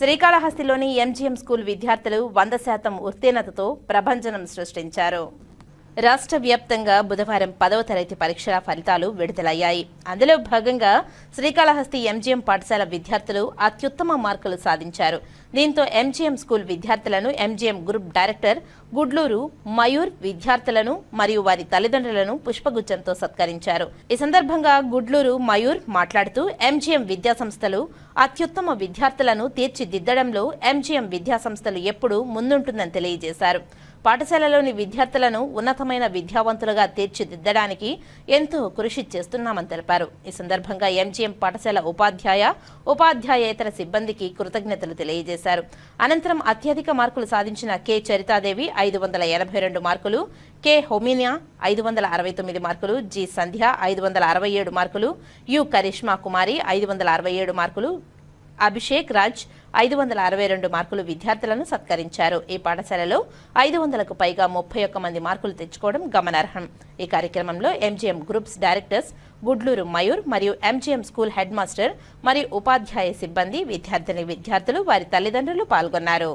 శ్రీకాళహస్తిలోని MGM school విద్యార్థులు వంద శాతం ఉత్తీర్ణతతో ప్రభంజనం సృష్టించారు. రాష్ట్ర వ్యాప్తంగా బుధవారం పదవ తరగతి పరీక్షల ఫలితాలు విడుదలయ్యాయి. అందులో భాగంగా శ్రీకాళహస్తి ఎంజీఎం పాఠశాల విద్యార్థులు అత్యుత్తమ మార్కులు సాధించారు. దీంతో ఎంజీఎం స్కూల్ విద్యార్థులను MGM group director Gudluru Mayur విద్యార్థులను మరియు వారి తల్లిదండ్రులను పుష్పగుచ్చంతో సత్కరించారు. ఈ సందర్భంగా గుడ్లూరు మయూర్ మాట్లాడుతూ ఎంజీఎం విద్యాసంస్థలు అత్యుత్తమ విద్యార్థులను తీర్చిదిద్దడంలో ఎంజీఎం విద్యాసంస్థలు ఎప్పుడూ ముందుంటుందని తెలియజేశారు. పాఠశాలలోని విద్యార్థులను ఉన్నతమైన విద్యావంతులుగా తీర్చిదిద్దడానికి ఎంతో కృషి చేస్తున్నామని తెలిపారు. ఈ సందర్భంగా ఎంజీఎం పాఠశాల ఉపాధ్యాయ ఉపాధ్యాయేతర సిబ్బందికి కృతజ్ఞతలు తెలియజేశారు. అనంతరం అత్యధిక మార్కులు సాధించిన కె చరితాదేవి ఐదు వందల ఎనభై రెండు మార్కులు కె హొమినియా ఐదు వందల అరవై తొమ్మిది మార్కులు జి సంధ్య ఐదు వందల అరవై ఏడు మార్కులు యు కరిష్మా కుమారి ఐదు వందల అరవై ఏడు మార్కులు అభిషేక్ రాజ్ ఐదు వందల అరవై రెండు మార్కులు విద్యార్థులను సత్కరించారు. ఈ పాఠశాలలో ఐదు వందలకు పైగా ముప్పై ఒక్క మంది మార్కులు తెచ్చుకోవడం గమనార్హం. ఈ కార్యక్రమంలో MGM groups directors Gudluru Mayur మరియు ఎంజీఎం స్కూల్ హెడ్ మాస్టర్ మరియు ఉపాధ్యాయ సిబ్బంది విద్యార్థిని విద్యార్థులు వారి తల్లిదండ్రులు పాల్గొన్నారు.